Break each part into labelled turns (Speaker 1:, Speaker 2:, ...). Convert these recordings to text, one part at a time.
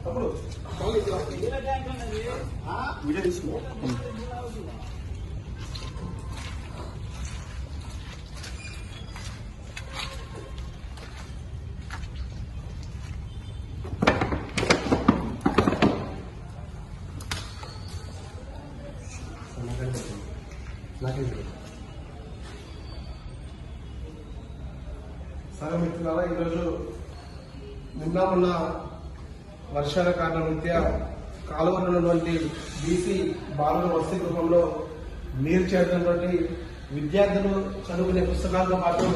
Speaker 1: 앞으로 정해져. 우리 음. సరే మిత్రులారా ఈరోజు నిన్న ఉన్న వర్షాల కారణం రీత్యా కాలువలో ఉన్నటువంటి బీసీ బాలుల వసతి గృహంలో నీరు చేరినటువంటి విద్యార్థులు చదువుకునే పుస్తకాలతో పాటు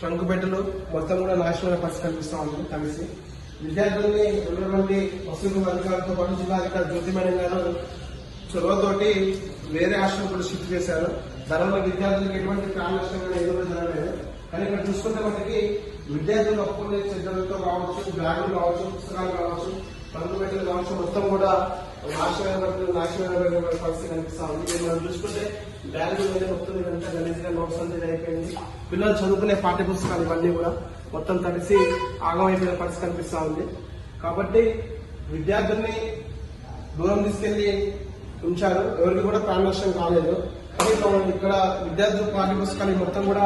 Speaker 1: ట్రంక్ పెట్టలు మొత్తం కూడా నాశనమైన పరిస్థితి కనిపిస్తా ఉంది కలిసి విద్యార్థుల్ని ఉన్నటువంటి వసతి గృహ అధికారులతో పాటు జిల్లా అధికారి జ్యోతి మేడం గారు చొరవతోటి వేరే ఆశ్రమం కూడా షిఫ్ట్ చేశారు. దానివల్ల విద్యార్థులకు ఎటువంటి ప్రాణ నష్టం కానీ ఏదో జరగలేదు. కానీ ఇక్కడ చూసుకుంటే మనకి విద్యార్థులు ఒప్పుకునే చెద్దలతో కావచ్చు బ్యాగులు కావచ్చు పుస్తకాలు కావచ్చు పనులు పెట్టలు కావచ్చు మొత్తం కూడా నాశనమైన బట్టలు నాశనమైన పరిస్థితి కనిపిస్తా ఉంది. మనం చూసుకుంటే బ్యాగులు మీద మొత్తం ఇదంతా గలీజ్గా నోట్స్ అయిపోయింది. పిల్లలు చదువుకునే పాఠ్య పుస్తకాలు ఇవన్నీ కూడా మొత్తం తడిసి ఆగమైపోయిన పరిస్థితి కనిపిస్తా ఉంది. కాబట్టి విద్యార్థుల్ని దూరం తీసుకెళ్ళి ఉంచారు. ఎవరికి కూడా ప్రాణ నష్టం కాలేదు. కానీ ఇక్కడ విద్యార్థుల పాఠ్య పుస్తకాలు మొత్తం కూడా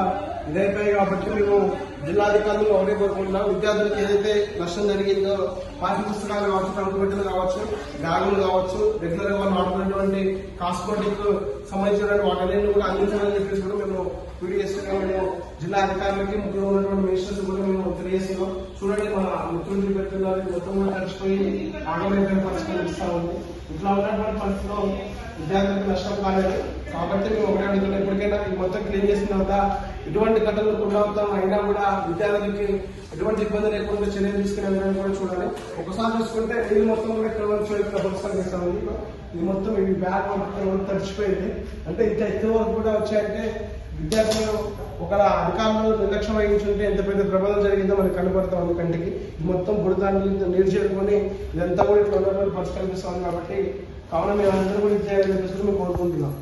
Speaker 1: ఇదైపోయాయి కాబట్టి మేము జిల్లాధికారులు ఒకటే కోరుకుంటున్నాం. విద్యార్థులకు ఏదైతే నష్టం జరిగిందో పాఠ్య పుస్తకాలు కావచ్చు కంప్యూటర్లు కావచ్చు బ్యాగులు కావచ్చు రెగ్యులర్గా వాళ్ళు వాడుతున్నటువంటి కాస్మెటిక్ సంబంధించినటువంటి వాటన్నిటిని కూడా అందించాలని చెప్పేసి కూడా మేము పీడిఎస్ మేము జిల్లా అధికారులకి ముఖ్యంగా ఉన్నటువంటి మినిస్టర్స్ కూడా మేము తెలియజేస్తున్నాం. చూడండి మన ముఖ్యమంత్రి పెడుతున్నారు మొత్తం కూడా కలిసిపోయి ఆగమైన పరిస్థితి ఇస్తా ఉంది. ఇట్లా ఉన్నటువంటి పరిస్థితిలో విద్యార్థులకు నష్టం కాలేదు. కాబట్టి మేము ఒకటే అడుగుతున్నాం ఇప్పటికైనా ఈ మొత్తం క్లీన్ చేసిన తర్వాత ఎటువంటి ఘటనలు పునరావృతం అయినా కూడా విద్యార్థులకి ఎటువంటి ఇబ్బంది లేకుండా చర్యలు తీసుకునే విధానం కూడా చూడాలి. ఒకసారి చూసుకుంటే ఇది మొత్తం కూడా ఇక్కడ వరకు ఇక్కడ ఇది మొత్తం ఈ బ్యాగ్ మొత్తం తడిచిపోయింది. అంటే ఇంత ఎక్కువ వరకు కూడా వచ్చాయంటే విద్యార్థులు ఒక అధికారులు నిర్లక్ష్యం వహించుంటే ఎంత పెద్ద ప్రమాదం జరిగిందో మనకు కనపడతా ఉంది కంటికి. ఇది మొత్తం బుడతాన్ని నీరు చేరుకొని ఇదంతా కూడా ఇట్లా ఉన్నటువంటి పరిస్థితి కాబట్టి కావున మేము అందరూ కూడా ఇది కోరుకుంటున్నాం.